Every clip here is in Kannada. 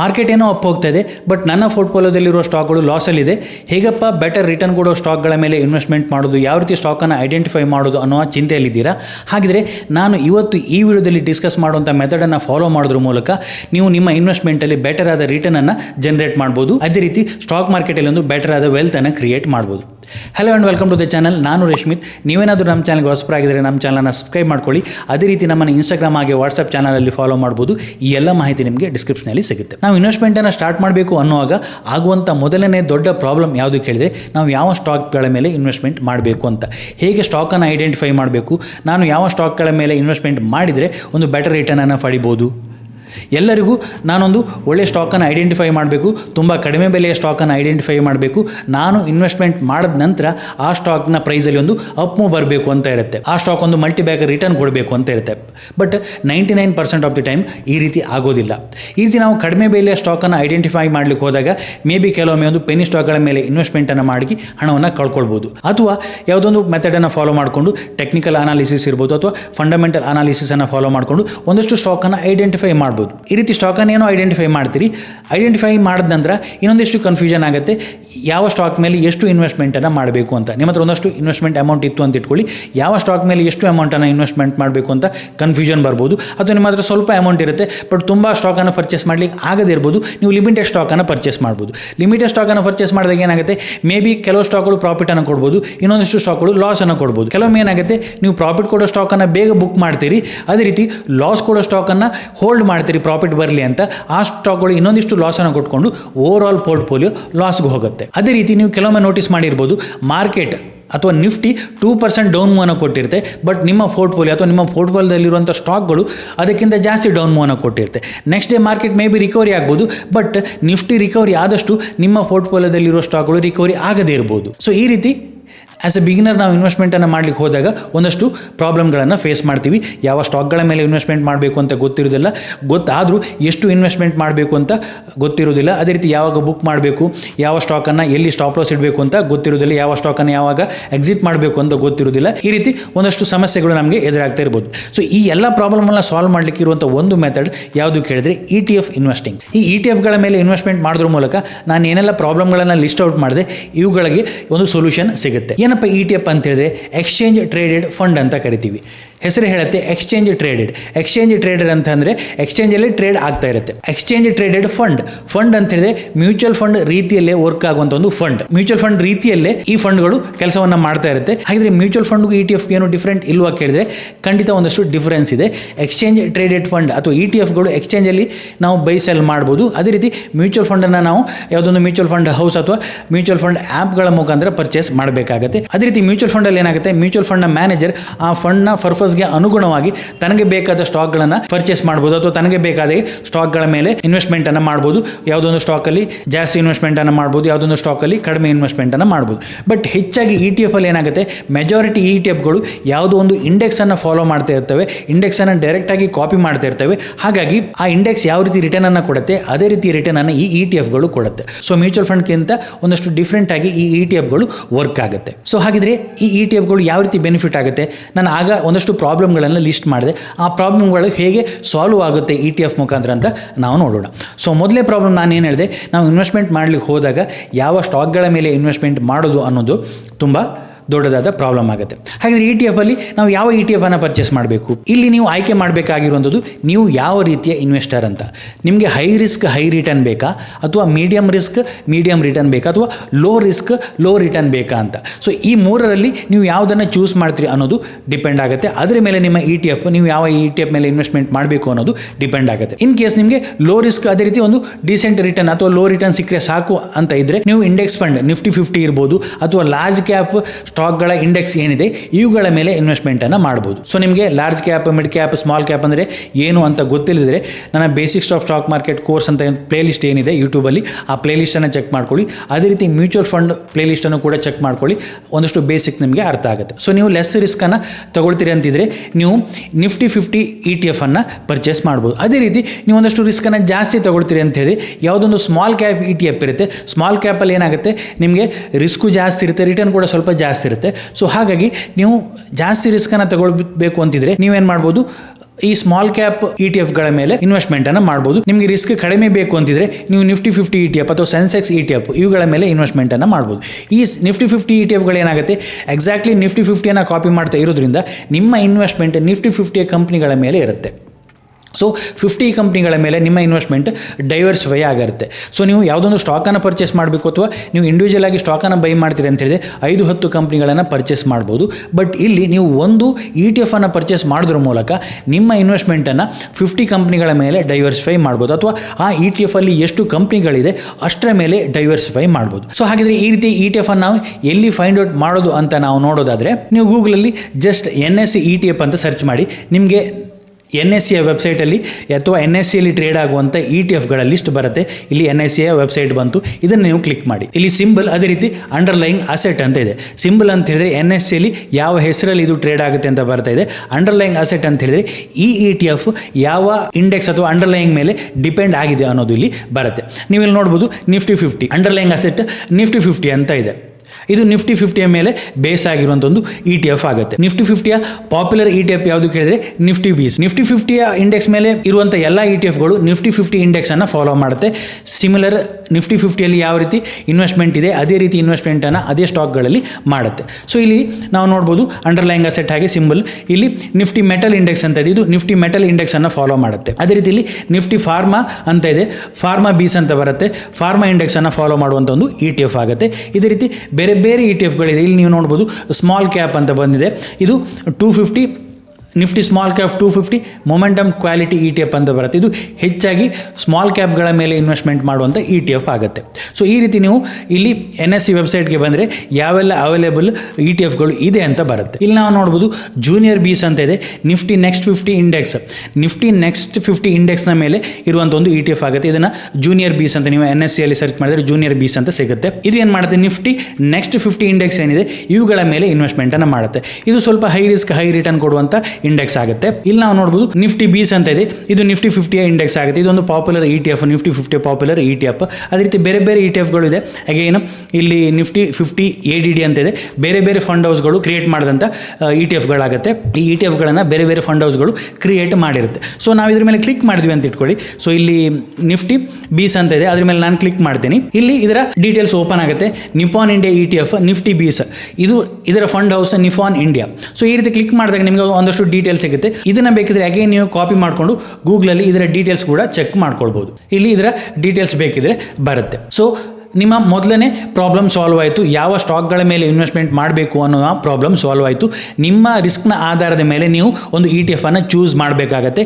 ಮಾರ್ಕೆಟ್ ಏನೋ ಅಪ್ ಹೋಗ್ತಾ ಇದೆ ಬಟ್ ನನ್ನ ಪೋರ್ಟ್ಫೋಲಿಯೋದಲ್ಲಿರೋ ಸ್ಟಾಕ್ಗಳು ಲಾಸಲ್ಲಿದೆ ಹೇಗಪ್ಪ ಬೆಟರ್ ರಿಟರ್ನ್ ಕೊಡೋ ಸ್ಟಾಕ್ಗಳ ಮೇಲೆ ಇನ್ವೆಸ್ಟ್ಮೆಂಟ್ ಮಾಡೋದು, ಯಾವ ರೀತಿ ಸ್ಟಾಕನ್ನು ಐಡೆಂಟಿಫೈ ಮಾಡೋದು ಅನ್ನೋ ಚಿಂತೆಯಲ್ಲಿದ್ದೀರಾ? ಹಾಗಿದ್ರೆ ನಾನು ಇವತ್ತು ಈ ವಿಡಿಯೋದಲ್ಲಿ ಡಿಸ್ಕಸ್ ಮಾಡುವಂಥ ಮೆಥಡನ್ನು ಫಾಲೋ ಮಾಡೋದ್ರ ಮೂಲಕ ನೀವು ನಿಮ್ಮ ಇನ್ವೆಸ್ಟ್ಮೆಂಟಲ್ಲಿ ಬೆಟರ್ ಆದ ರಿಟರ್ನನ್ನು ಜನರೇಟ್ ಮಾಡ್ಬೋದು. ಅದೇ ರೀತಿ ಸ್ಟಾಕ್ ಮಾರ್ಕೆಟಲ್ಲಿ ಒಂದು ಬೆಟರ್ ಆದ ವೆಲ್ತನ್ನು ಕ್ರಿಯೇಟ್ ಮಾಡ್ಬೋದು. Hello and welcome to the channel ನಾನು ರಶ್ಮಿತ್ ನೀವೇನಾದರೂ ನಮ್ಮ ಚಾನಲ್ಗೆ ಹೊಸಬರಾಗಿದ್ದರೆ ನಮ್ಮ ಚಾನಲ್ನ ಸಬ್ಸ್ಕ್ರೈಬ್ ಮಾಡ್ಕೊಳ್ಳಿ. ಅದೇ ರೀತಿ ನಮ್ಮನ್ನು ಇನ್ಸ್ಟಾಗ್ರಾಮ್ ಹಾಗೆ ವಾಟ್ಸಪ್ ಚಾನಲಲ್ಲಿ ಫಾಲೋ ಮಾಡ್ಬೋದು. ಈ ಎಲ್ಲ ಮಾಹಿತಿ ನಿಮಗೆ ಡಿಸ್ಕ್ರಿಪ್ಷನಲ್ಲಿ ಸಿಗುತ್ತೆ. ನಾವು ಇನ್ವೆಸ್ಟ್ಮೆಂಟನ್ನು ಸ್ಟಾರ್ಟ್ ಮಾಡಬೇಕು ಅನ್ನುವಾಗ ಆಗುವಂಥ ಮೊದಲನೇ ದೊಡ್ಡ ಪ್ರಾಬ್ಲಮ್ ಯಾವುದು ಕೇಳಿದರೆ ನಾವು ಯಾವ ಸ್ಟಾಕ್ಗಳ ಮೇಲೆ ಇನ್ವೆಸ್ಟ್ಮೆಂಟ್ ಮಾಡಬೇಕು ಅಂತ. ಹೇಗೆ ಸ್ಟಾಕನ್ನು ಐಡೆಂಟಿಫೈ ಮಾಡಬೇಕು? ನಾನು ಯಾವ ಸ್ಟಾಕ್ಗಳ ಮೇಲೆ ಇನ್ವೆಸ್ಟ್ಮೆಂಟ್ ಮಾಡಿದರೆ ಒಂದು ಬೆಟರ್ ರಿಟರ್ನನ್ನು ಪಡಿಬೋದು? ಎಲ್ಲರಿಗೂ ನಾನೊಂದು ಒಳ್ಳೆಯ ಸ್ಟಾಕನ್ನು ಐಡೆಂಟಿಫೈ ಮಾಡಬೇಕು, ತುಂಬ ಕಡಿಮೆ ಬೆಲೆಯ ಸ್ಟಾಕನ್ನು ಐಡೆಂಟಿಫೈ ಮಾಡಬೇಕು. ನಾನು ಇನ್ವೆಸ್ಟ್ಮೆಂಟ್ ಮಾಡಿದ ನಂತರ ಆ ಸ್ಟಾಕ್ನ ಪ್ರೈಸಲ್ಲಿ ಒಂದು ಅಪ್ ಮೂವ್ ಬರಬೇಕು ಅಂತ ಇರುತ್ತೆ. ಆ ಸ್ಟಾಕ್ ಒಂದು ಮಲ್ಟಿ ಬ್ಯಾಗ್ ರಿಟರ್ನ್ ಕೊಡಬೇಕು ಅಂತ ಇರುತ್ತೆ. But ninety nine percent of the time ಈ ರೀತಿ ಆಗೋದಿಲ್ಲ. ಈ ರೀತಿ ನಾವು ಕಡಿಮೆ ಬೆಲೆಯ ಸ್ಟಾಕನ್ನು ಐಡೆಂಟಿಫೈ ಮಾಡಲಿಕ್ಕೆ ಹೋದಾಗ ಮೇ ಬಿ ಕೆಲವೊಮ್ಮೆ ಒಂದು ಪೆನಿ ಸ್ಟಾಕ್ಗಳ ಮೇಲೆ ಇನ್ವೆಸ್ಟ್ಮೆಂಟನ್ನು ಮಾಡಿ ಹಣವನ್ನು ಕಳ್ಕೊಳ್ಬೋದು. ಅಥವಾ ಯಾವುದೊಂದು ಮೆಥಡನ್ನು ಫಾಲೋ ಮಾಡಿಕೊಂಡು ಟೆಕ್ನಿಕಲ್ ಅನಾಲಿಸಿಸ್ ಇರ್ಬೋದು ಅಥವಾ ಫಂಡಮೆಂಟಲ್ ಅನಾಲಿಸಿಸನ್ನು ಫಾಲೋ ಮಾಡಿಕೊಂಡು ಒಂದಷ್ಟು ಸ್ಟಾಕನ್ನು ಐಡೆಂಟಿಫೈ ಮಾಡ್ಬೋದು. ಈ ರೀತಿ ಸ್ಟಾಕನ್ನು ಏನೋ ಐಡೆಂಟಿಫೈ ಮಾಡ್ತೀರಿ. ಐಡೆಂಟಿಫೈ ಮಾಡಿದ ನಂತರ ಇನ್ನೊಂದಿಷ್ಟು ಕನ್ಫ್ಯೂಷನ್ ಆಗುತ್ತೆ. ಯಾವ ಸ್ಟಾಕ್ ಮೇಲೆ ಎಷ್ಟು ಇನ್ವೆಸ್ಟ್ಮೆಂಟನ್ನು ಮಾಡಬೇಕು ಅಂತ. ನಿಮ್ಮ ಹತ್ರ ಒಂದಷ್ಟು ಇನ್ವೆಸ್ಟ್ಮೆಂಟ್ ಅಮೌಂಟ್ ಇತ್ತು ಅಂತ ಇಟ್ಕೊಳ್ಳಿ. ಯಾವ ಸ್ಟಾಕ್ ಮೇಲೆ ಎಷ್ಟು ಅಮೌಂಟನ್ನು ಇನ್ವೆಸ್ಟ್ಮೆಂಟ್ ಮಾಡಬೇಕು ಅಂತ ಕನ್ಫ್ಯೂಷನ್ ಬರ್ಬೋದು. ಅಥವಾ ನಿಮ್ಮ ಹತ್ರ ಸ್ವಲ್ಪ ಅಮೌಂಟ್ ಇರುತ್ತೆ ಬಟ್ ತುಂಬ ಸ್ಟಾಕನ್ನು ಪರ್ಚೇಸ್ ಮಾಡಲಿಕ್ಕೆ ಆಗದೇ ಇರ್ಬೋದು. ನೀವು ಲಿಮಿಟೆಡ್ ಸ್ಟಾಕನ್ನು ಪರ್ಚೇಸ್ ಮಾಡ್ಬೋದು. ಲಿಮಿಟೆಡ್ ಸ್ಟಾಕನ್ನು ಪರ್ಚೇಸ್ ಮಾಡಿದಾಗ ಏನಾಗುತ್ತೆ ಮೇ ಬಿ ಕೆಲವು ಸ್ಟಾಕ್ಗಳು ಪ್ರಾಫಿಟನ್ನು ಕೊಡ್ಬೋದು, ಇನ್ನೊಂದಿಷ್ಟು ಸ್ಟಾಕ್ಗಳು ಲಾಸನ್ನು ಕೊಡ್ಬೋದು. ಕೆಲವೊಮ್ಮೆ ಏನಾಗುತ್ತೆ, ನೀವು ಪ್ರಾಫಿಟ್ ಕೊಡೋ ಸ್ಟಾಕನ್ನು ಬೇಗ ಬುಕ್ ಮಾಡ್ತೀರಿ. ಅದೇ ರೀತಿ ಲಾಸ್ ಕೊಡೋ ಸ್ಟಾಕನ್ನು ಹೋಲ್ಡ್ ಮಾಡ್ತೀರಿ. ಪ್ರಾಫಿಟ್ ಬರಲಿ ಅಂತ ಆ ಸ್ಟಾಕ್ಗಳು ಇನ್ನೊಂದಿಷ್ಟು ಲಾಸನ್ನು ಕೊಟ್ಕೊಂಡು ಓವರ್ ಆಲ್ ಪೋರ್ಟ್ಫೋಲಿಯೋ ಲಾಸ್ಗೆ ಹೋಗುತ್ತೆ. ಅದೇ ರೀತಿ ನೀವು ಕೆಲವೊಮ್ಮೆ ನೋಟಿಸ್ ಮಾಡಿರ್ಬೋದು ಮಾರ್ಕೆಟ್ ಅಥವಾ ನಿಫ್ಟಿ ಟೂ ಪರ್ಸೆಂಟ್ ಡೌನ್ ಮೂವನ್ನು ಕೊಟ್ಟಿರುತ್ತೆ ಬಟ್ ನಿಮ್ಮ ಪೋರ್ಟ್ಫೋಲಿಯೋ ಅಥವಾ ನಿಮ್ಮ ಪೋರ್ಟ್ಫೋಲಿಯೋದಲ್ಲಿರುವಂಥ ಸ್ಟಾಕ್ಗಳು ಅದಕ್ಕಿಂತ ಜಾಸ್ತಿ ಡೌನ್ ಮೂವನ್ನು ಕೊಟ್ಟಿರುತ್ತೆ. Next day market may be recovery ಆಗ್ಬೋದು ಬಟ್ ನಿಫ್ಟಿ ರಿಕವರಿ ಆದಷ್ಟು ನಿಮ್ಮ ಪೋರ್ಟ್ಫೋಲಿಯೋದಲ್ಲಿರೋ ಸ್ಟಾಕ್ಗಳು ರಿಕವರಿ ಆಗದೇ ಇರ್ಬೋದು. ಸೊ ಈ ರೀತಿ ಆ್ಯಸ್ ಎ ಬಿಗಿನರ್ ನಾವು ಇನ್ವೆಸ್ಟ್ಮೆಂಟನ್ನು ಮಾಡಲಿಕ್ಕೆ ಹೋದಾಗ ಒಂದಷ್ಟು ಪ್ರಾಬ್ಲಮ್ಗಳನ್ನು ಫೇಸ್ ಮಾಡ್ತೀವಿ. ಯಾವ ಸ್ಟಾಕ್ಗಳ ಮೇಲೆ ಇನ್ವೆಸ್ಟ್ಮೆಂಟ್ ಮಾಡಬೇಕು ಅಂತ ಗೊತ್ತಿರೋದಿಲ್ಲ. ಗೊತ್ತಾದರೂ ಎಷ್ಟು ಇನ್ವೆಸ್ಟ್ಮೆಂಟ್ ಮಾಡಬೇಕು ಅಂತ ಗೊತ್ತಿರೋದಿಲ್ಲ. ಅದೇ ರೀತಿ ಯಾವಾಗ ಬುಕ್ ಮಾಡಬೇಕು, ಯಾವ ಸ್ಟಾಕನ್ನು ಎಲ್ಲಿ ಸ್ಟಾಪ್ ಲಾಸ್ ಇಡಬೇಕು ಅಂತ ಗೊತ್ತಿರೋದಿಲ್ಲ. ಯಾವ ಸ್ಟಾಕನ್ನು ಯಾವಾಗ ಎಕ್ಸಿಟ್ ಮಾಡಬೇಕು ಅಂತ ಗೊತ್ತಿರೋದಿಲ್ಲ. ಈ ರೀತಿ ಒಂದಷ್ಟು ಸಮಸ್ಯೆಗಳು ನಮಗೆ ಎದುರಾಗ್ತಾ ಇರ್ಬೋದು. ಸೊ ಈ ಎಲ್ಲ ಪ್ರಾಬ್ಲಮನ್ನು ಸಾಲ್ವ್ ಮಾಡಲಿಕ್ಕೆ ಇರುವಂಥ ಒಂದು ಮೆಥಡ್ ಯಾವುದು ಕೇಳಿದ್ರೆ ಇ ಟಿ ಎಫ್ ಇನ್ವೆಸ್ಟಿಂಗ್ ಈ ಇ ಟಿ ಎಫ್ಗಳ ಮೇಲೆ ಇನ್ವೆಸ್ಟ್ಮೆಂಟ್ ಮಾಡೋದ್ರ ಮೂಲಕ ನಾನು ಏನೆಲ್ಲ ಪ್ರಾಬ್ಲಮ್ಗಳನ್ನು ಲಿಸ್ಟ್ ಔಟ್ ಮಾಡಿದೆ, ಇವುಗಳಿಗೆ ಒಂದು ಸೊಲ್ಯೂಷನ್ ಸಿಗುತ್ತೆ. ಏನಪ್ಪ ಇ ಟಿ ಎಫ್ ಅಂತ ಹೇಳಿದ್ರೆ ಎಕ್ಸ್ಚೇಂಜ್ ಟ್ರೇಡೆಡ್ ಫಂಡ್ ಅಂತ ಕರಿತೀವಿ. ಹೆಸರು ಹೇಳುತ್ತೆ ಎಕ್ಸ್ಚೇಂಜ್ ಟ್ರೇಡೆಡ್ ಎಕ್ಸ್ಚೇಂಜ್ ಟ್ರೇಡೆಡ್ ಅಂತ ಅಂದರೆ ಎಕ್ಸ್ಚೇಂಜಲ್ಲಿ ಟ್ರೇಡ್ ಆಗ್ತಾ ಇರುತ್ತೆ. ಎಕ್ಸ್ಚೇಂಜ್ ಟ್ರೇಡೆಡ್ ಫಂಡ್ ಫಂಡ್ ಅಂತ ಹೇಳಿದ್ರೆ ಮ್ಯೂಚುವಲ್ ಫಂಡ್ ರೀತಿಯಲ್ಲೇ ವರ್ಕ್ ಆಗುವಂಥ ಒಂದು ಫಂಡ್ ಮ್ಯೂಚುವಲ್ ಫಂಡ್ ರೀತಿಯಲ್ಲೇ ಈ ಫಂಡ್ಗಳು ಕೆಲಸವನ್ನು ಮಾಡ್ತಾ ಇರುತ್ತೆ. ಹಾಗಿದ್ರೆ ಮ್ಯೂಚುವಲ್ ಫಂಡ್ಗೂ ಇ ಟಿ ಎಫ್ಗೆ ಏನು ಡಿಫ್ರೆಂಟ್ ಇಲ್ವಾ ಕೇಳಿದ್ರೆ ಖಂಡಿತ ಒಂದಷ್ಟು ಡಿಫರೆನ್ಸ್ ಇದೆ. ಎಕ್ಸ್ಚೇಂಜ್ ಟ್ರೇಡೆಡ್ ಫಂಡ್ ಅಥವಾ ಇ ಟಿ ಎಫ್ಗಳು ಎಕ್ಸ್ಚೇಂಜಲ್ಲಿ ನಾವು ಬೈ ಸೆಲ್ ಮಾಡ್ಬೋದು. ಅದೇ ರೀತಿ ಮ್ಯೂಚುವಲ್ ಫಂಡನ್ನು ನಾವು ಯಾವುದೊಂದು ಮ್ಯೂಚುವಲ್ ಫಂಡ್ ಹೌಸ್ ಅಥವಾ ಮ್ಯೂಚುವಲ್ ಫಂಡ್ ಆ್ಯಪ್ಗಳ ಮುಖಾಂತರ ಪರ್ಚೇಸ್ ಮಾಡಬೇಕಾಗುತ್ತೆ. ಅದೇ ರೀತಿ ಮ್ಯೂಚುವಲ್ ಫಂಡಲ್ಲಿ ಏನಾಗುತ್ತೆ? ಮ್ಯೂಚುವಲ್ ಫಂಡ್ನ ಮ್ಯಾನೇಜರ್ ಆ ಫಂಡ್ನ ಪರ್ಪಸ್ಗೆ ಅನುಗುಣವಾಗಿ ತನಗೆ ಬೇಕಾದ ಸ್ಟಾಕ್ಗಳನ್ನು ಪರ್ಚೇಸ್ ಮಾಡ್ಬೋದು. ಅಥವಾ ತನಗೆ ಬೇಕಾದ ಸ್ಟಾಕ್ಗಳ ಮೇಲೆ ಇನ್ವೆಸ್ಟ್ಮೆಂಟ್ ಅನ್ನು ಮಾಡ್ಬೋದು. ಯಾವುದೊಂದು ಸ್ಟಾಕಲ್ಲಿ ಜಾಸ್ತಿ ಇನ್ವೆಸ್ಟ್ಮೆಂಟ್ ಅನ್ನು ಮಾಡ್ಬೋದು. ಯಾವುದೊಂದು ಸ್ಟಾಕಲ್ಲಿ ಕಡಿಮೆ ಇನ್ವೆಸ್ಟ್ಮೆಂಟ್ ಅನ್ನು ಮಾಡ್ಬೋದು. ಬಟ್ ಹೆಚ್ಚಾಗಿ ಇ ಟಿ ಎಫಲ್ಲಿ ಏನಾಗುತ್ತೆ? ಮೆಜಾರಿಟಿ ಇ ಟಿ ಎಫ್ಗಳು ಯಾವುದೋ ಒಂದು ಇಂಡೆಕ್ಸ್ ಅನ್ನು ಫಾಲೋ ಮಾಡ್ತಾ ಇರ್ತವೆ. ಇಂಡೆಕ್ಸ್ ಅನ್ನು ಡೈರೆಕ್ಟ್ ಆಗಿ ಕಾಪಿ ಮಾಡ್ತಾ ಇರ್ತವೆ. ಹಾಗಾಗಿ ಆ ಇಂಡೆಕ್ಸ್ ಯಾವ ರೀತಿ ರಿಟರ್ನ್ ಅನ್ನು ಕೊಡುತ್ತೆ? ಅದೇ ರೀತಿ ರಿಟರ್ನ್ ಅನ್ನು ಈ ಇ ಟಿ ಎಫ್ಗಳು ಕೊಡುತ್ತೆ. ಸೊ ಮ್ಯೂಚುವಲ್ ಫಂಡ್ಗಿಂತ ಒಂದಷ್ಟು ಡಿಫ್ರೆಂಟ್ ಆಗಿ ಈ ಇ ಟಿ ಎಫ್ಗಳು ವರ್ಕ್ ಆಗುತ್ತೆ. ಸೊ ಹಾಗಿದ್ರೆ ಈ ಇ ಟಿ ಎಫ್ಗಳು ಯಾವ ರೀತಿ ಬೆನಿಫಿಟ್ ಆಗುತ್ತೆ? ನಾನು ಆಗ ಒಂದಷ್ಟು ಪ್ರಾಬ್ಲಮ್ಗಳನ್ನು ಲಿಸ್ಟ್ ಮಾಡಿದೆ. ಆ ಪ್ರಾಬ್ಲಮ್ಗಳು ಹೇಗೆ ಸಾಲ್ವ್ ಆಗುತ್ತೆ ಇ ಟಿ ಎಫ್ ಮುಖಾಂತರ ಅಂತ ನಾವು ನೋಡೋಣ. ಸೊ ಮೊದಲೇ ಪ್ರಾಬ್ಲಮ್ ನಾನು ಏನು ಹೇಳಿದೆ? ನಾವು ಇನ್ವೆಸ್ಟ್ಮೆಂಟ್ ಮಾಡಲಿಕ್ಕೆ ಹೋದಾಗ ಯಾವ ಸ್ಟಾಕ್ಗಳ ಮೇಲೆ ಇನ್ವೆಸ್ಟ್ಮೆಂಟ್ ಮಾಡೋದು ಅನ್ನೋದು ತುಂಬ ದೊಡ್ಡದಾದ ಪ್ರಾಬ್ಲಮ್ ಆಗುತ್ತೆ. ಹಾಗಾದರೆ ಇ ಟಿ ಎಫ್ ಅಲ್ಲಿ ನಾವು ಯಾವ ಇ ಟಿ ಎಫನ್ನು ಪರ್ಚೇಸ್ ಮಾಡಬೇಕು? ಇಲ್ಲಿ ನೀವು ಆಯ್ಕೆ ಮಾಡಬೇಕಾಗಿರುವಂಥದ್ದು ನೀವು ಯಾವ ರೀತಿಯ ಇನ್ವೆಸ್ಟರ್ ಅಂತ. ನಿಮಗೆ ಹೈ ರಿಸ್ಕ್ ಹೈ ರಿಟರ್ನ್ ಬೇಕಾ? ಅಥವಾ ಮೀಡಿಯಮ್ ರಿಸ್ಕ್ ಮೀಡಿಯಮ್ ರಿಟರ್ನ್ ಬೇಕಾ? ಅಥವಾ ಲೋ ರಿಸ್ಕ್ ಲೋ ರಿಟರ್ನ್ ಬೇಕಾ ಅಂತ. ಸೊ ಈ ಮೂರರಲ್ಲಿ ನೀವು ಯಾವುದನ್ನು ಚೂಸ್ ಮಾಡ್ತೀರಿ ಅನ್ನೋದು ಡಿಪೆಂಡ್ ಆಗುತ್ತೆ. ಅದರ ಮೇಲೆ ನಿಮ್ಮ ಇ ಟಿ ಎಫ್ ನೀವು ಯಾವ ಇ ಟಿ ಎಫ್ ಮೇಲೆ ಇನ್ವೆಸ್ಟ್ಮೆಂಟ್ ಮಾಡಬೇಕು ಅನ್ನೋದು ಡಿಪೆಂಡ್ ಆಗುತ್ತೆ. ಇನ್ ಕೇಸ್ ನಿಮಗೆ ಲೋ ರಿಸ್ಕ್ ಅದೇ ರೀತಿ ಒಂದು ಡಿಸೆಂಟ್ ರಿಟರ್ನ್ ಅಥವಾ ಲೋ ರಿಟರ್ನ್ ಸಿಕ್ಕರೆ ಸಾಕು ಅಂತ ಇದ್ದರೆ ನೀವು ಇಂಡೆಕ್ಸ್ ಫಂಡ್ ನಿಫ್ಟಿ ಫಿಫ್ಟಿ ಇರ್ಬೋದು, ಅಥವಾ ಲಾರ್ಜ್ ಕ್ಯಾಪ್ ಸ್ಟಾಕ್ಗಳ ಇಂಡೆಕ್ಸ್ ಏನಿದೆ, ಇವುಗಳ ಮೇಲೆ ಇನ್ವೆಸ್ಟ್ಮೆಂಟನ್ನು ಮಾಡ್ಬೋದು. ಸೊ ನಿಮಗೆ large cap mid cap small cap ಅಂದರೆ ಏನು ಅಂತ ಗೊತ್ತಿಲ್ಲದಿದ್ರೆ ನನ್ನ basic of stock market course ಅಂತ ಪ್ಲೇ ಲಿಸ್ಟ್ ಏನಿದೆ ಯೂಟ್ಯೂಬಲ್ಲಿ ಆ ಪ್ಲೇ ಲಿಸ್ಟನ್ನು ಚೆಕ್ ಮಾಡ್ಕೊಳ್ಳಿ. ಅದೇ ರೀತಿ ಮ್ಯೂಚುವಲ್ ಫಂಡ್ ಪ್ಲೇ ಲಿಸ್ಟನ್ನು ಕೂಡ ಚೆಕ್ ಮಾಡ್ಕೊಳ್ಳಿ. ಒಂದಷ್ಟು ಬೇಸಿಕ್ ನಿಮಗೆ ಅರ್ಥ ಆಗುತ್ತೆ. ಸೊ ನೀವು ಲೆಸ್ ರಿಸ್ಕನ್ನು ತಗೊಳ್ತೀರಿ ಅಂತಿದ್ರೆ ನೀವು Nifty fifty E T F ಅನ್ನು ಪರ್ಚೇಸ್ ಮಾಡ್ಬೋದು. ಅದೇ ರೀತಿ ನೀವು ಒಂದಷ್ಟು ರಿಸ್ಕನ್ನು ಜಾಸ್ತಿ ತಗೊಳ್ತೀರಿ ಅಂತ ಹೇಳಿ ಯಾವುದೊಂದು small cap E T F ಇರುತ್ತೆ. ಸ್ಮಾಲ್ ಕ್ಯಾಪಲ್ಲಿ ಏನಾಗುತ್ತೆ? ನಿಮಗೆ ರಿಸ್ಕು ಜಾಸ್ತಿ ಇರುತ್ತೆ ರಿಟರ್ನ್ ಕೂಡ ಸ್ವಲ್ಪ ಜಾಸ್ತಿ ಇರುತ್ತೆ. ಸೊ ಹಾಗಾಗಿ ನೀವು ಜಾಸ್ತಿ ರಿಸ್ಕನ್ನು ತಗೊಳ್ಬೇಕು ಅಂತಿದ್ರೆ ನೀವೇನು ಮಾಡ್ಬೋದು? ಈ ಸ್ಮಾಲ್ ಕ್ಯಾಪ್ ಇ ಟಿ ಎಫ್ಗಳ ಮೇಲೆ ಇನ್ವೆಸ್ಟ್ಮೆಂಟ್ ಅನ್ನು ಮಾಡಬಹುದು ನಿಮಗೆ ರಿಸ್ಕ್ ಕಡಿಮೆ ಬೇಕು ಅಂತಿದ್ರೆ ನೀವು Nifty fifty E T F ಅಥವಾ ಸೆನ್ಸೆಕ್ಸ್ ಇ ಟಿ ಎಫ್ ಇವುಗಳ ಮೇಲೆ ಇನ್ವೆಸ್ಟ್ಮೆಂಟ್ ಅನ್ನು ಮಾಡಬಹುದು ಈ ನಿಫ್ಟಿ ಫಿಫ್ಟಿ ಇ ಟಿ ಎಫ್ಗಳು ಏನಾಗುತ್ತೆ? ಎಕ್ಸಾಕ್ಟ್ಲಿ ನಿಫ್ಟಿ ಫಿಫ್ಟಿಯನ್ನು ಕಾಪಿ ಮಾಡ್ತಾ ಇರೋದ್ರಿಂದ ನಿಮ್ಮ ಇನ್ವೆಸ್ಟ್ಮೆಂಟ್ ನಿಫ್ಟಿ ಫಿಫ್ಟಿಯ ಕಂಪ್ನಿಗಳ ಮೇಲೆ ಇರುತ್ತೆ. ಸೊ ಫಿಫ್ಟಿ ಕಂಪ್ನಿಗಳ ಮೇಲೆ ನಿಮ್ಮ ಇನ್ವೆಸ್ಟ್ಮೆಂಟ್ ಡೈವರ್ಸಿಫೈ ಆಗಿರುತ್ತೆ. ಸೊ ನೀವು ಯಾವುದೊಂದು ಸ್ಟಾಕನ್ನು ಪರ್ಚೇಸ್ ಮಾಡಬೇಕು ಅಥವಾ ನೀವು ಇಂಡಿವಿಜುವಲ್ ಆಗಿ ಸ್ಟಾಕನ್ನು ಬೈ ಮಾಡ್ತೀರಿ ಅಂತ ಹೇಳಿದ್ರೆ ಐದು, ಹತ್ತು ಕಂಪ್ನಿಗಳನ್ನು ಪರ್ಚೇಸ್ ಮಾಡ್ಬೋದು. ಬಟ್ ಇಲ್ಲಿ ನೀವು ಒಂದು ಇ ಟಿ ಎಫನ್ನು ಪರ್ಚೇಸ್ ಮಾಡೋದ್ರ ಮೂಲಕ ನಿಮ್ಮ ಇನ್ವೆಸ್ಟ್ಮೆಂಟನ್ನು ಫಿಫ್ಟಿ ಕಂಪ್ನಿಗಳ ಮೇಲೆ ಡೈವರ್ಸಿಫೈ ಮಾಡ್ಬೋದು. ಅಥವಾ ಆ ಇ ಟಿ ಎಫ್ ಅಲ್ಲಿ ಎಷ್ಟು ಕಂಪ್ನಿಗಳಿದೆ ಅಷ್ಟರ ಮೇಲೆ ಡೈವರ್ಸಿಫೈ ಮಾಡ್ಬೋದು. ಸೊ ಹಾಗಿದ್ರೆ ಈ ರೀತಿ ಇ ಟಿ ಎಫನ್ನು ನಾವು ಎಲ್ಲಿ ಫೈಂಡ್ ಔಟ್ ಮಾಡೋದು ಅಂತ ನಾವು ನೋಡೋದಾದರೆ, ನೀವು ಗೂಗಲಲ್ಲಿ just N S E T F ಅಂತ ಸರ್ಚ್ ಮಾಡಿ, ನಿಮಗೆ ಎನ್ ಎಸ್ ಸಿಯ ವೆಬ್ಸೈಟಲ್ಲಿ ಅಥವಾ ಎನ್ ಎಸ್ ಸಿಯಲ್ಲಿ ಟ್ರೇಡ್ ಆಗುವಂಥ ಇ ಟಿ ಎಫ್ಗಳ ಲಿಸ್ಟ್ ಬರುತ್ತೆ. ಇಲ್ಲಿ ಎನ್ ಎಸ್ ಸಿಯ ವೆಬ್ಸೈಟ್ ಬಂತು. ಇದನ್ನು ನೀವು ಕ್ಲಿಕ್ ಮಾಡಿ. ಇಲ್ಲಿ ಸಿಂಬಲ್ ಅದೇ ರೀತಿ ಅಂಡರ್ಲೈಯಿಂಗ್ ಅಸೆಟ್ ಅಂತ ಇದೆ. ಸಿಂಬಲ್ ಅಂತ ಹೇಳಿದ್ರೆ ಎನ್ ಎಸ್ ಸಿಯಲ್ಲಿ ಯಾವ ಹೆಸರಲ್ಲಿ ಇದು ಟ್ರೇಡ್ ಆಗುತ್ತೆ ಅಂತ ಬರ್ತಾ ಇದೆ. ಅಂಡರ್ಲೈಯಿಂಗ್ ಅಸೆಟ್ ಅಂತ ಹೇಳಿದ್ರೆ ಈ ಇ ಟಿ ಎಫ್ ಯಾವ ಇಂಡೆಕ್ಸ್ ಅಥವಾ ಅಂಡರ್ಲೈಯಿಂಗ್ ಮೇಲೆ ಡಿಪೆಂಡ್ ಆಗಿದೆ ಅನ್ನೋದು ಇಲ್ಲಿ ಬರುತ್ತೆ. ನೀವು ಇಲ್ಲಿ ನೋಡ್ಬೋದು Nifty fifty underlying asset Nifty fifty ಅಂತ ಇದೆ. ಇದು ನಿಫ್ಟಿ ಫಿಫ್ಟಿಯ ಮೇಲೆ ಬೇಸ್ ಆಗಿರುವಂಥ ಒಂದು ಇ ಟಿ ಎಫ್ ಆಗುತ್ತೆ. ನಿಫ್ಟಿ ಫಿಫ್ಟಿಯ ಪಾಪ್ಯುಲರ್ ಇ ಟಿ ಎಫ್ ಯಾವುದು ಕೇಳಿದ್ರೆ ನಿಫ್ಟಿ ಬೀಸ್. ನಿಫ್ಟಿ ಫಿಫ್ಟಿಯ ಇಂಡೆಕ್ಸ್ ಮೇಲೆ ಇರುವಂಥ ಎಲ್ಲ ಇ ಟಿ ಎಫ್ಗಳು ನಿಫ್ಟಿ ಫಿಫ್ಟಿ ಇಂಡೆಕ್ಸ್ ಅನ್ನು ಫಾಲೋ ಮಾಡುತ್ತೆ. ಸಿಮಿಲರ್ ನಿಫ್ಟಿ ಫಿಫ್ಟಿಯಲ್ಲಿ ಯಾವ ರೀತಿ ಇನ್ವೆಸ್ಟ್ಮೆಂಟ್ ಇದೆ, ಅದೇ ರೀತಿ ಇನ್ವೆಸ್ಟ್ಮೆಂಟನ್ನು ಅದೇ ಸ್ಟಾಕ್ಗಳಲ್ಲಿ ಮಾಡುತ್ತೆ. ಸೊ ಇಲ್ಲಿ ನಾವು ನೋಡ್ಬೋದು ಅಂಡರ್ಲೈಂಗ್ ಅಸೆಟ್ ಹಾಗೆ ಸಿಂಬಲ್ ಇಲ್ಲಿ ನಿಫ್ಟಿ ಮೆಟಲ್ ಇಂಡೆಕ್ಸ್ ಅಂತ ಇದೆ. ಇದು ನಿಫ್ಟಿ ಮೆಟಲ್ ಇಂಡೆಕ್ಸ್ ಅನ್ನು ಫಾಲೋ ಮಾಡುತ್ತೆ. ಅದೇ ರೀತಿ ನಿಫ್ಟಿ ಫಾರ್ಮಾ ಅಂತ ಇದೆ. ಫಾರ್ಮಾ ಬೀಸ್ ಅಂತ ಬರುತ್ತೆ. ಫಾರ್ಮಾ ಇಂಡೆಕ್ಸ್ ಅನ್ನು ಫಾಲೋ ಮಾಡುವಂಥ ಒಂದು ಇ ಟಿ ಎಫ್ ಆಗುತ್ತೆ. ಇದೇ ರೀತಿ ಬೇರೆ ಬೇರೆ ಇ ಟಿ ಎಫ್ಗಳಿದೆ ಇಲ್ಲಿ ನೀವು ನೋಡ್ಬೋದು ಸ್ಮಾಲ್ ಕ್ಯಾಪ್ ಅಂತ ಬಂದಿದೆ. ಇದು two fifty Nifty small cap two fifty, momentum quality E T F ಅಂತ ಬರುತ್ತೆ. ಇದು ಹೆಚ್ಚಾಗಿ ಸ್ಮಾಲ್ ಕ್ಯಾಪ್ಗಳ ಮೇಲೆ ಇನ್ವೆಸ್ಟ್ಮೆಂಟ್ ಮಾಡುವಂಥ ಇ ಟಿ ಎಫ್ ಆಗುತ್ತೆ. ಸೊ ಈ ರೀತಿ ನೀವು ಇಲ್ಲಿ ಎನ್ ಎಸ್ ಸಿ ವೆಬ್ಸೈಟ್ಗೆ ಬಂದರೆ ಯಾವೆಲ್ಲ ಅವೈಲೇಬಲ್ ಇ ಟಿ ಎಫ್ಗಳು ಇದೆ ಅಂತ ಬರುತ್ತೆ. ಇಲ್ಲಿ ನಾವು ನೋಡ್ಬೋದು ಜೂನಿಯರ್ ಬೀಸ್ ಅಂತ ಇದೆ. Nifty next fifty index Nifty next fifty ಇಂಡೆಕ್ಸ್ನ ಮೇಲೆ ಇರುವಂಥ ಒಂದು ಇ ಟಿ ಎಫ್ ಆಗುತ್ತೆ. ಇದನ್ನು ಜೂನಿಯರ್ ಬೀಸ್ ಅಂತ ನೀವು ಎನ್ ಎಸ್ ಸಿಯಲ್ಲಿ ಸರ್ಚ್ ಮಾಡಿದರೆ ಜೂನಿಯರ್ ಬೀಸ್ ಅಂತ ಸಿಗುತ್ತೆ. ಇದು ಏನು ಮಾಡುತ್ತೆ? ನಿಫ್ಟಿ ನೆಕ್ಸ್ಟ್ ಫಿಫ್ಟಿ ಇಂಡೆಕ್ಸ್ ಏನಿದೆ, ಇವುಗಳ ಮೇಲೆ ಇನ್ವೆಸ್ಟ್ಮೆಂಟನ್ನು ಮಾಡುತ್ತೆ. ಇದು ಸ್ವಲ್ಪ ಹೈ ರಿಸ್ಕ್ ಹೈ ರಿಟರ್ನ್ ಕೊಡುವಂಥ ಇಂಡೆಕ್ಸ್ ಆಗುತ್ತೆ. ಇಲ್ಲಿ ನಾವು ನೋಡಬಹುದು ನಿಫ್ಟಿ ಬೀಸ್ ಅಂತ ಇದೆ. ಇದು ನಿಫ್ಟಿ ಫಿಫ್ಟಿಯ ಇಂಡೆಕ್ಸ್ ಆಗುತ್ತೆ. ಇದೊಂದು popular E T F Nifty fifty popular E T F ಅದೇ ರೀತಿ ಬೇರೆ ಬೇರೆ ಇ ಟಿ ಎಫ್ಗಳು ಇದೆ. ಅಗೇನ್ ಇಲ್ಲಿ Nifty fifty A D D ಅಂತ ಇದೆ. ಬೇರೆ ಬೇರೆ ಫಂಡ್ ಹೌಸ್ಗಳು ಕ್ರಿಯೇಟ್ ಮಾಡಿದಂಥ ಇ ಟಿ ಎಫ್ಗಳಾಗುತ್ತೆ ಈ ಇ ಟಿ ಎಫ್ಗಳನ್ನು ಬೇರೆ ಬೇರೆ ಫಂಡ್ ಹೌಸ್ಗಳು ಕ್ರಿಯೇಟ್ ಮಾಡಿರುತ್ತೆ. ಸೊ ನಾವು ಇದ್ರ ಮೇಲೆ ಕ್ಲಿಕ್ ಮಾಡಿದ್ವಿ ಅಂತ ಇಟ್ಕೊಳ್ಳಿ. ಸೊ ಇಲ್ಲಿ ನಿಫ್ಟಿ ಬೀಸ್ ಅಂತ ಇದೆ. ಅದ್ರ ಮೇಲೆ ನಾನು ಕ್ಲಿಕ್ ಮಾಡ್ತೀನಿ. ಇಲ್ಲಿ ಇದರ ಡೀಟೇಲ್ಸ್ ಓಪನ್ ಆಗುತ್ತೆ. Nippon India E T F Nifty BeES ಇದು ಇದರ fund house Nippon India so ಈ ರೀತಿ ಕ್ಲಿಕ್ ಮಾಡಿದಾಗ ನಿಮಗೆ ಒಂದಷ್ಟು ಡೀಟೇಲ್ಸ್ ಸಿಗುತ್ತೆ. ಇದನ್ನ ಬೇಕಿದ್ರೆ ಅಗೇನ್ ನೀವು ಕಾಪಿ ಮಾಡಿಕೊಂಡು ಗೂಗಲಲ್ಲಿ ಇದರ ಡೀಟೇಲ್ಸ್ ಕೂಡ ಚೆಕ್ ಮಾಡ್ಕೊಳ್ಬೋದು. ಇಲ್ಲಿ ಇದರ ಡೀಟೇಲ್ಸ್ ಬೇಕಿದ್ರೆ ಬರುತ್ತೆ. ಸೊ ನಿಮ್ಮ ಮೊದಲನೇ ಪ್ರಾಬ್ಲಮ್ ಸಾಲ್ವ್ ಆಯಿತು. ಯಾವ ಸ್ಟಾಕ್ಗಳ ಮೇಲೆ ಇನ್ವೆಸ್ಟ್ಮೆಂಟ್ ಮಾಡಬೇಕು ಅನ್ನೋ ಪ್ರಾಬ್ಲಮ್ ಸಾಲ್ವ್ ಆಯಿತು. ನಿಮ್ಮ ರಿಸ್ಕ್ನ ಆಧಾರದ ಮೇಲೆ ನೀವು ಒಂದು ಇ ಟಿ ಎಫನ್ನು ಚೂಸ್ ಮಾಡಬೇಕಾಗತ್ತೆ.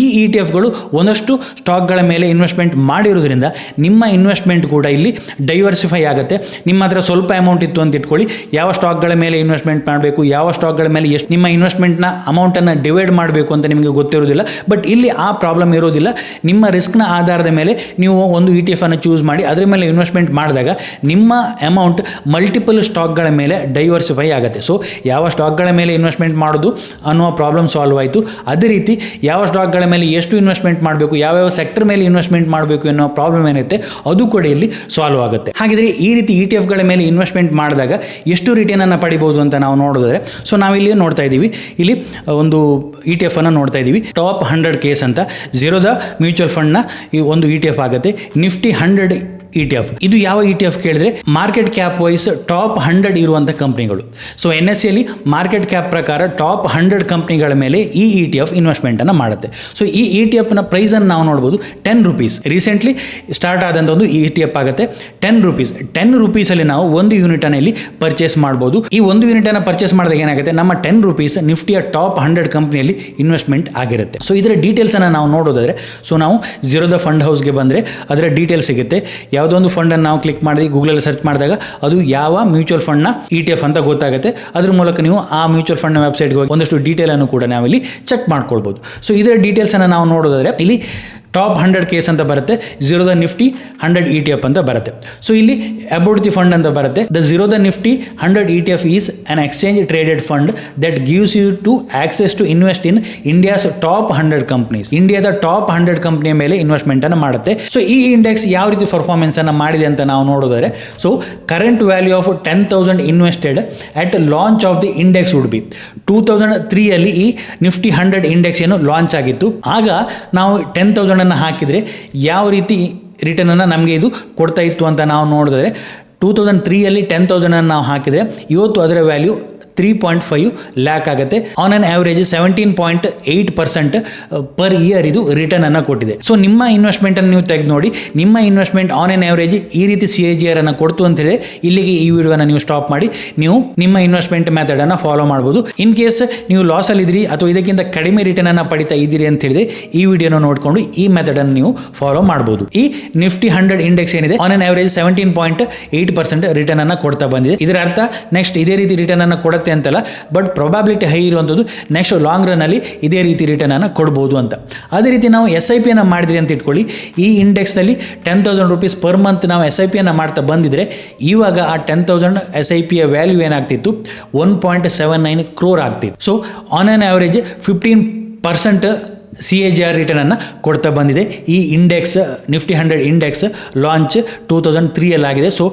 ಈ ಇ ಟಿ ಎಫ್ಗಳು ಒಂದಷ್ಟು ಸ್ಟಾಕ್ಗಳ ಮೇಲೆ ಇನ್ವೆಸ್ಟ್ಮೆಂಟ್ ಮಾಡಿರೋದ್ರಿಂದ ನಿಮ್ಮ ಇನ್ವೆಸ್ಟ್ಮೆಂಟ್ ಕೂಡ ಇಲ್ಲಿ ಡೈವರ್ಸಿಫೈ ಆಗುತ್ತೆ. ನಿಮ್ಮ ಹತ್ರ ಸ್ವಲ್ಪ ಅಮೌಂಟ್ ಇತ್ತು ಅಂತ ಇಟ್ಕೊಳ್ಳಿ. ಯಾವ ಸ್ಟಾಕ್ಗಳ ಮೇಲೆ ಇನ್ವೆಸ್ಟ್ಮೆಂಟ್ ಮಾಡಬೇಕು, ಯಾವ ಸ್ಟಾಕ್ಗಳ ಮೇಲೆ ಎಷ್ಟು ನಿಮ್ಮ ಇನ್ವೆಸ್ಟ್ಮೆಂಟ್ನ ಅಮೌಂಟನ್ನು ಡಿವೈಡ್ ಮಾಡಬೇಕು ಅಂತ ನಿಮಗೆ ಗೊತ್ತಿರೋದಿಲ್ಲ. ಬಟ್ ಇಲ್ಲಿ ಆ ಪ್ರಾಬ್ಲಮ್ ಇರೋದಿಲ್ಲ. ನಿಮ್ಮ ರಿಸ್ಕ್ನ ಆಧಾರದ ಮೇಲೆ ನೀವು ಒಂದು ಇ ಟಿ ಎಫನ್ನು ಚೂಸ್ ಮಾಡಿ, ಅದರ ಮೇಲೆ ಇನ್ವೆಸ್ಟ್ಮೆಂಟ್ ಮಾಡಿದಾಗ ನಿಮ್ಮ ಅಮೌಂಟ್ ಮಲ್ಟಿಪಲ್ ಸ್ಟಾಕ್ಗಳ ಮೇಲೆ ಡೈವರ್ಸಿಫೈ ಆಗುತ್ತೆ. ಸೊ ಯಾವ ಸ್ಟಾಕ್ಗಳ ಮೇಲೆ ಇನ್ವೆಸ್ಟ್ಮೆಂಟ್ ಮಾಡೋದು ಅನ್ನುವ ಪ್ರಾಬ್ಲಮ್ ಸಾಲ್ವ್ ಆಯಿತು. ಅದೇ ರೀತಿ ಯಾವ ಸ್ಟಾಕ್ಗಳ ಮೇಲೆ ಎಷ್ಟು ಇನ್ವೆಸ್ಟ್ಮೆಂಟ್ ಮಾಡಬೇಕು, ಯಾವ್ಯಾವ ಸೆಕ್ಟರ್ ಮೇಲೆ ಇನ್ವೆಸ್ಟ್ಮೆಂಟ್ ಮಾಡಬೇಕು ಅನ್ನೋ ಪ್ರಾಬ್ಲಮ್ ಏನೈತೆ ಅದು ಕೂಡ ಇಲ್ಲಿ ಸಾಲ್ವ್ ಆಗುತ್ತೆ. ಹಾಗಿದ್ರೆ ಈ ರೀತಿ ಇ ಟಿ ಎಫ್ಗಳ ಮೇಲೆ ಇನ್ವೆಸ್ಟ್ಮೆಂಟ್ ಮಾಡಿದಾಗ ಎಷ್ಟು ರಿಟರ್ನನ್ನು ಪಡಿಬೋದು ಅಂತ ನಾವು ನೋಡಿದ್ರೆ ಸೊ ನಾವಿಲ್ಲಿ ನೋಡ್ತಾ ಇದ್ದೀವಿ. ಇಲ್ಲಿ ಒಂದು ಇ ಟಿ ಎಫ್ ಅನ್ನು ನೋಡ್ತಾ ಇದ್ದೀವಿ. ಟಾಪ್ ಹಂಡ್ರೆಡ್ ಕೇಸ್ ಅಂತ. ಝೀರೋದ ಮ್ಯೂಚುವಲ್ ಫಂಡ್ನ ಈ ಒಂದು ಇ ಟಿ ಎಫ್ ಆಗುತ್ತೆ. Nifty hundred E T F ಇದು ಯಾವ ಇಟಿಎಫ್ ಎಫ್ ಕೇಳಿದ್ರೆ? Market cap wise top hundred ಇರುವಂಥ ಕಂಪನಿಗಳು ಸೊ ಎನ್ ಎಸ್ ಸಿಯಲ್ಲಿ ಮಾರ್ಕೆಟ್ ಕ್ಯಾಪ್ ಪ್ರಕಾರ ಟಾಪ್ ಹಂಡ್ರೆಡ್ ಕಂಪನಿಗಳ ಮೇಲೆ ಈ ಇ ಟಿ ಎಫ್ ಇನ್ವೆಸ್ಟ್ಮೆಂಟನ್ನು ಮಾಡುತ್ತೆ. ಸೊ ಈ ಇಟಿಎಫ್ನ ಪ್ರೈಸ್ ಅನ್ನು ನಾವು ನೋಡ್ಬೋದು ಟೆನ್ ರುಪೀಸ್ ರೀಸೆಂಟ್ಲಿ ಸ್ಟಾರ್ಟ್ ಆದಂತ ಒಂದು ಇ ಟಿ ಎಫ್ ಆಗುತ್ತೆ ಟೆನ್ ರುಪೀಸ್ ಟೆನ್ ರುಪೀಸಲ್ಲಿ ನಾವು ಒಂದು ಯೂನಿಟನ್ನು ಇಲ್ಲಿ ಪರ್ಚೇಸ್ ಮಾಡ್ಬೋದು. ಈ ಒಂದು ಯೂನಿಟನ್ನು ಪರ್ಚೇಸ್ ಮಾಡಿದಾಗ ಏನಾಗುತ್ತೆ? ನಮ್ಮ ಟೆನ್ ರುಪೀಸ್ ನಿಫ್ಟಿಯ ಟಾಪ್ ಹಂಡ್ರೆಡ್ ಕಂಪ್ನಿಯಲ್ಲಿ ಇನ್ವೆಸ್ಟ್ಮೆಂಟ್ ಆಗಿರುತ್ತೆ. ಸೊ ಇದರ ಅನ್ನ ನಾವು ನೋಡೋದಾದ್ರೆ ಸೊ ನಾವು ಝೀರೋದ ಫಂಡ್ ಹೌಸ್ಗೆ ಬಂದರೆ ಅದರ ಡೀಟೇಲ್ಸ್ ಸಿಗುತ್ತೆ. ಯಾವುದೋ ಒಂದು ಫಂಡನ್ನು ನಾವು ಕ್ಲಿಕ್ ಮಾಡಿ ಗೂಗಲಲ್ಲಿ ಸರ್ಚ್ ಮಾಡಿದಾಗ ಅದು ಯಾವ ಮ್ಯೂಚುವಲ್ ಫಂಡ್ನ ಇ ಟಿ ಎಫ್ ಅಂತ ಗೊತ್ತಾಗುತ್ತೆ. ಅದ್ರ ಮೂಲಕ ನೀವು ಆ ಮ್ಯೂಚುವಲ್ ಫಂಡ್ನ ವೆಬ್ಸೈಟ್ಗೆ ಹೋಗಿ ಒಂದಷ್ಟು ಡೀಟೇಲನ್ನು ಕೂಡ ನಾವಿಲ್ಲಿ ಚೆಕ್ ಮಾಡ್ಕೊಳ್ಬೋದು. ಸೊ ಇದರ ಡೀಟೇಲ್ಸನ್ನು ನಾವು ನೋಡೋದಾದ್ರೆ ಇಲ್ಲಿ ಟಾಪ್ ಹಂಡ್ರೆಡ್ ಕೇಸ್ ಅಂತ ಬರುತ್ತೆ Zerodha Nifty hundred E T F ಅಂತ ಬರುತ್ತೆ. ಸೊ ಇಲ್ಲಿ ಅಬೌಟ್ ದಿ ಫಂಡ್ ಅಂತ ಬರುತ್ತೆ. The Zerodha Nifty hundred E T F is an exchange traded fund that gives you to access to invest in India's top hundred companies ಇಂಡಿಯಾದ ಟಾಪ್ ಹಂಡ್ರೆಡ್ ಕಂಪ್ನಿಯ ಮೇಲೆ ಇನ್ವೆಸ್ಟ್ಮೆಂಟ್ ಅನ್ನು ಮಾಡುತ್ತೆ. ಸೊ ಈ ಇಂಡೆಕ್ಸ್ ಯಾವ ರೀತಿ ಪರ್ಫಾರ್ಮೆನ್ಸ್ ಅನ್ನು ಮಾಡಿದೆ ಅಂತ ನಾವು ನೋಡೋದಾದ್ರೆ so current value of ten thousand invested at launch of the index would be two thousand ತ್ರೀಯಲ್ಲಿ ಈ ನಿಫ್ಟಿ ಹಂಡ್ರೆಡ್ ಇಂಡೆಕ್ಸ್ ಏನು ಲಾಂಚ್ ಆಗಿತ್ತು. ಆಗ ನಾವು ಟೆನ್ ತೌಸಂಡನ್ನು ಹಾಕಿದರೆ ಯಾವ ರೀತಿ ರಿಟರ್ನನ್ನು ನಮಗೆ ಇದು ಕೊಡ್ತಾ ಇತ್ತು ಅಂತ ನಾವು ನೋಡಿದ್ರೆ ಟೂ ತೌಸಂಡ್ ತ್ರೀಯಲ್ಲಿ ಟೆನ್ ತೌಸಂಡನ್ನು ನಾವು ಹಾಕಿದರೆ ಇವತ್ತು ಅದರ value three point five lakh ಆಗುತ್ತೆ. On an average seventeen point eight percent per year ಇದು ರಿಟರ್ನ್ ಅನ್ನು ಕೊಟ್ಟಿದೆ. ಸೊ ನಿಮ್ಮ ಇನ್ವೆಸ್ಟ್ಮೆಂಟ್ ಅನ್ನು ನೀವು ತೆಗೆದು ನೋಡಿ, ನಿಮ್ಮ ಇನ್ವೆಸ್ಟ್ಮೆಂಟ್ ಆನ್ ಅನ್ ಆವರೇಜ್ ಈ ರೀತಿ ಸಿ ಎ ಜಿ ಆರ್ ಅನ್ನು ಕೊಡ್ತು ಅಂತ ಹೇಳಿ ಇಲ್ಲಿಗೆ ಈ ವಿಡಿಯೋನ ನೀವು ಸ್ಟಾಪ್ ಮಾಡಿ, ನೀವು ನಿಮ್ಮ ಇನ್ವೆಸ್ಟ್ಮೆಂಟ್ ಮೆಥಡ್ ಅನ್ನು ಫಾಲೋ ಮಾಡಬಹುದು ಇನ್ ಕೇಸ್ ನೀವು ಲಾಸ್ ಅಲ್ಲಿ ಇದ್ರಿ ಅಥವಾ ಇದಕ್ಕಿಂತ ಕಡಿಮೆ ರಿಟರ್ನ್ ಅನ್ನು ಪಡಿತಾ ಇದ್ದೀರಿ ಅಂತ ಹೇಳಿದ್ರೆ, ಈ ವಿಡಿಯೋನ ನೋಡಿಕೊಂಡು ಈ ಮೆಥಡ್ ಅನ್ನು ನೀವು ಫಾಲೋ ಮಾಡಬಹುದು ಈ ನಿಫ್ಟಿ ಹಂಡ್ರೆಡ್ ಇಂಡೆಕ್ಸ್ ಏನಿದೆ on an average seventeen point eight percent return ಅನ್ನು ಕೊಡ್ತಾ ಬಂದಿದೆ. ಇದರ ಅರ್ಥ ನೆಕ್ಸ್ಟ್ ಇದೇ ರೀತಿ ರಿಟರ್ನ್ ಅನ್ನು ಕೊಡುತ್ತೆ ಅಂತಲ್ಲ ಬಟ್ ಪ್ರೊಬಾಬಿಲಿಟಿ ಹೈ ಇರುವಂಥದ್ದು ನೆಕ್ಸ್ಟ್ ಲಾಂಗ್ ರನ್ನಲ್ಲಿ ಇದೇ ರೀತಿ ರಿಟರ್ನ್ ಅನ್ನು ಕೊಡ್ಬೋದು ಅಂತ. ಅದೇ ರೀತಿ ನಾವು ಎಸ್ ಐ ಪಿಯನ್ನು ಮಾಡಿದ್ರಿ ಅಂತ ಇಟ್ಕೊಳ್ಳಿ. ಈ ಇಂಡೆಕ್ಸ್ನಲ್ಲಿ ten thousand rupees per month ನಾವು ಎಸ್ ಐ ಪಿಯನ್ನು ಮಾಡ್ತಾ ಬಂದಿದ್ರೆ, ಇವಾಗ ಆ ಟೆನ್ ತೌಸಂಡ್ ಎಸ್ ಐ ಪಿಯ ವ್ಯಾಲ್ಯೂ ಏನಾಗ್ತಿತ್ತು? One point seven nine crore ಆಗ್ತಿತ್ತು. So on on average fifteen percent C A G R ರಿಟರ್ನನ್ನು ಕೊಡ್ತಾ ಬಂದಿದೆ. ಈ index Nifty hundred index launch two thousand ತ್ರೀಯಲ್ಲಿ ಆಗಿದೆ ಸೊ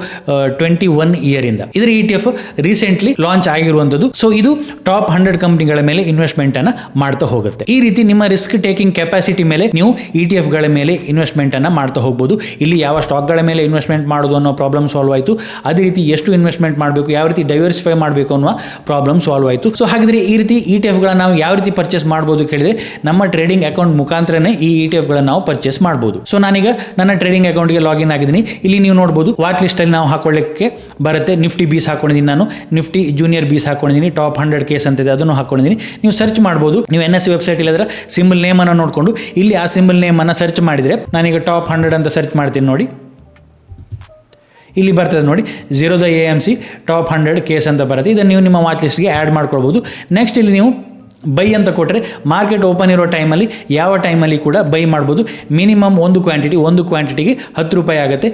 ಟ್ವೆಂಟಿ ಒನ್ ಇಯರಿಂದ ಇದರ E T F recently launch ಆಗಿರುವಂಥದ್ದು. ಸೊ ಇದು ಟಾಪ್ ಹಂಡ್ರೆಡ್ ಕಂಪ್ನಿಗಳ ಮೇಲೆ ಇನ್ವೆಸ್ಟ್ಮೆಂಟ್ ಅನ್ನ ಮಾಡ್ತಾ ಹೋಗುತ್ತೆ. ಈ ರೀತಿ ನಿಮ್ಮ ರಿಸ್ಕ್ ಟೇಕಿಂಗ್ ಕೆಪಾಸಿಟಿ ಮೇಲೆ ನೀವು ಇ ಟಿ ಎಫ್ಗಳ ಮೇಲೆ ಇನ್ವೆಸ್ಟ್ಮೆಂಟ್ ಅನ್ನ ಮಾಡ್ತಾ ಹೋಗ್ಬೋದು. ಇಲ್ಲಿ ಯಾವ ಸ್ಟಾಕ್ಗಳ ಮೇಲೆ ಇನ್ವೆಸ್ಟ್ಮೆಂಟ್ ಮಾಡೋದು ಅನ್ನೋ ಪ್ರಾಬ್ಲಮ್ ಸಾಲ್ವ್ ಆಯಿತು. ಅದೇ ರೀತಿ ಎಷ್ಟು ಇನ್ವೆಸ್ಟ್ಮೆಂಟ್ ಮಾಡಬೇಕು, ಯಾವ ರೀತಿ ಡೈವರ್ಸಿಫೈ ಮಾಡಬೇಕು ಅನ್ನುವ ಪ್ರಾಬ್ಲಮ್ ಸಾಲ್ವ್ ಆಯಿತು. ಸೊ ಹಾಗಿದ್ರೆ ಈ ರೀತಿ ಇ ಟಿ ಎಫ್ಗಳನ್ನ ನಾವು ಯಾವ ರೀತಿ ಪರ್ಚೇಸ್ ಮಾಡ್ಬೋದು ಕೇಳಿದ್ರೆ, ನಮ್ಮ ಟ್ರೇಡಿಂಗ್ ಅಕೌಂಟ್ ಮುಖಾಂತರನೇ ಈ ಇ ಟಿ ಎಫ್ಗಳನ್ನು ನಾವು ಪರ್ಚೇಸ್ ಮಾಡಬಹುದು ಸೊ ನಾನೀಗ ನನ್ನ ಟ್ರೇಡಿಂಗ್ ಅಕೌಂಟ್ಗೆ ಲಾಗಿನ್ ಆಗಿದ್ದೀನಿ. ಇಲ್ಲಿ ನೀವು ನೋಡಬಹುದು ವಾಟ್ ಲಿಸ್ಟಲ್ಲಿ ನಾವು ಹಾಕೊಳ್ಳಕ್ಕೆ ಬರುತ್ತೆ. ನಿಫ್ಟಿ ಬೀಸ್ ಹಾಕೊಂಡಿದ್ದೀನಿ ನಾನು. ನಿಫ್ಟಿ ಜೂನಿಯರ್ ಬೀಸ್ ಹಾಕೊಂಡಿದ್ದೀನಿ. ಟಾಪ್ ಹಂಡ್ರೆಡ್ ಕೇಸ್ ಅಂತಿದೆ. ಅದನ್ನು ಹಾಕೊಂಡಿದ್ದೀನಿ. ನೀವು ಸರ್ಚ್ ಮಾಡ್ಬೋದು. ನೀವು ಎನ್ ಎಸ್ ಸಿ ವೆಬ್ಸೈಟ್ ಇಲ್ಲದ್ರೆ ಸಿಂಬಲ್ ನೇಮನ್ನು ನೋಡಿಕೊಂಡು ಇಲ್ಲಿ ಆ ಸಿಂಬಲ್ ನೇಮನ್ನು ಸರ್ಚ್ ಮಾಡಿದರೆ ನಾನೀಗ ಟಾಪ್ ಹಂಡ್ರೆಡ್ ಅಂತ ಸರ್ಚ್ ಮಾಡ್ತೀನಿ ನೋಡಿ. ಇಲ್ಲಿ ಬರ್ತದೆ ನೋಡಿ. ಜೀರೋದ A M C top hundred case ಅಂತ ಬರುತ್ತೆ. ಇದನ್ನು ನೀವು ನಿಮ್ಮ ವಾಚ್ ಲಿಸ್ಟ್ಗೆ ಆ್ಯಡ್ ಮಾಡ್ಕೊಳ್ಬೋದು. ನೆಕ್ಸ್ಟ್ ಇಲ್ಲಿ ನೀವು ಬೈ ಅಂತ ಕೊಟ್ಟರೆ ಮಾರ್ಕೆಟ್ ಓಪನ್ ಇರೋ ಟೈಮಲ್ಲಿ ಯಾವ ಟೈಮಲ್ಲಿ ಕೂಡ ಬೈ ಮಾಡ್ಬೋದು. ಮಿನಿಮಮ್ ಒಂದು ಕ್ವಾಂಟಿಟಿ ಒಂದು ಕ್ವಾಂಟಿಟಿಗೆ ಹತ್ತು ರೂಪಾಯಿ ಆಗುತ್ತೆ.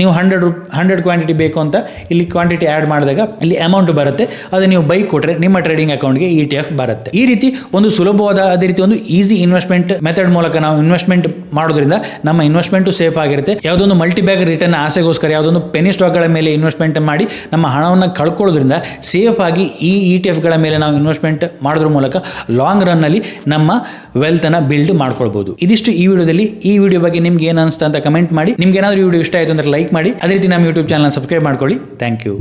ನೀವು ಹಂಡ್ರೆಡ್ ರುಪ್ ಹಂಡ್ರೆಡ್ ಕ್ವಾಂಟಿಟಿ ಬೇಕು ಅಂತ ಇಲ್ಲಿ ಕ್ವಾಂಟಿಟಿ ಆ್ಯಡ್ ಮಾಡಿದಾಗ ಇಲ್ಲಿ ಅಮೌಂಟ್ ಬರುತ್ತೆ. ಅದು ನೀವು ಬೈಕ್ ಕೊಟ್ಟರೆ ನಿಮ್ಮ ಟ್ರೇಡಿಂಗ್ ಅಕೌಂಟ್ಗೆ ಇ ಟಿ ಎಫ್ ಬರುತ್ತೆ. ಈ ರೀತಿ ಒಂದು ಸುಲಭವಾದ, ಅದೇ ರೀತಿ ಒಂದು ಈಸಿ ಇನ್ವೆಸ್ಟ್ಮೆಂಟ್ ಮೆಥಡ್ ಮೂಲಕ ನಾವು ಇನ್ವೆಸ್ಟ್ಮೆಂಟ್ ಮಾಡೋದ್ರಿಂದ ನಮ್ಮ ಇನ್ವೆಸ್ಟ್ಮೆಂಟು ಸೇಫ್ ಆಗಿರುತ್ತೆ. ಯಾವುದೊಂದು ಮಲ್ಟಿ ಬ್ಯಾಗ್ ರಿಟರ್ನ್ ಆಸೆಗೋಸ್ಕರ, ಯಾವುದೊಂದು ಪೆನಿ ಸ್ಟಾಕ್ಗಳ ಮೇಲೆ ಇನ್ವೆಸ್ಟ್ಮೆಂಟ್ ಮಾಡಿ ನಮ್ಮ ಹಣವನ್ನು ಕಳ್ಕೊಳ್ಳೋದ್ರಿಂದ ಸೇಫ್ ಆಗಿ ಈ ಇ ಟಿ ಎಫ್ಗಳ ಮೇಲೆ ನಾವು ಇನ್ವೆಸ್ಟ್ಮೆಂಟ್ ಮಾಡೋದ್ರ ಮೂಲಕ ಲಾಂಗ್ ರನ್ನಲ್ಲಿ ನಮ್ಮ ವೆಲ್ತನ್ನು ಬಿಲ್ಡ್ ಮಾಡ್ಕೊಳ್ಬೋದು. ಇದಿಷ್ಟು ಈ ವಿಡಿಯೋದಲ್ಲಿ. ಈ ವಿಡಿಯೋ ಬಗ್ಗೆ ನಿಮ್ಗೆ ಏನು ಅನಿಸ್ತಾ ಅಂತ ಕಮೆಂಟ್ ಮಾಡಿ. ನಿಮ್ಗೆ ಏನಾದರೂ ವಿಡಿಯೋ ಇಷ್ಟ ಆಯಿತು ಅಂದ್ರೆ ಲೈಕ್ ಮಾಡಿ ಅದೇ ರೀತಿ ನಮ್ಮ ಯೂಟ್ಯೂಬ್ ಚಾನಲ್ ಸಬ್ಸ್ಕ್ರೈಬ್ ಮಾಡ್ಕೊಳ್ಳಿ. Thank you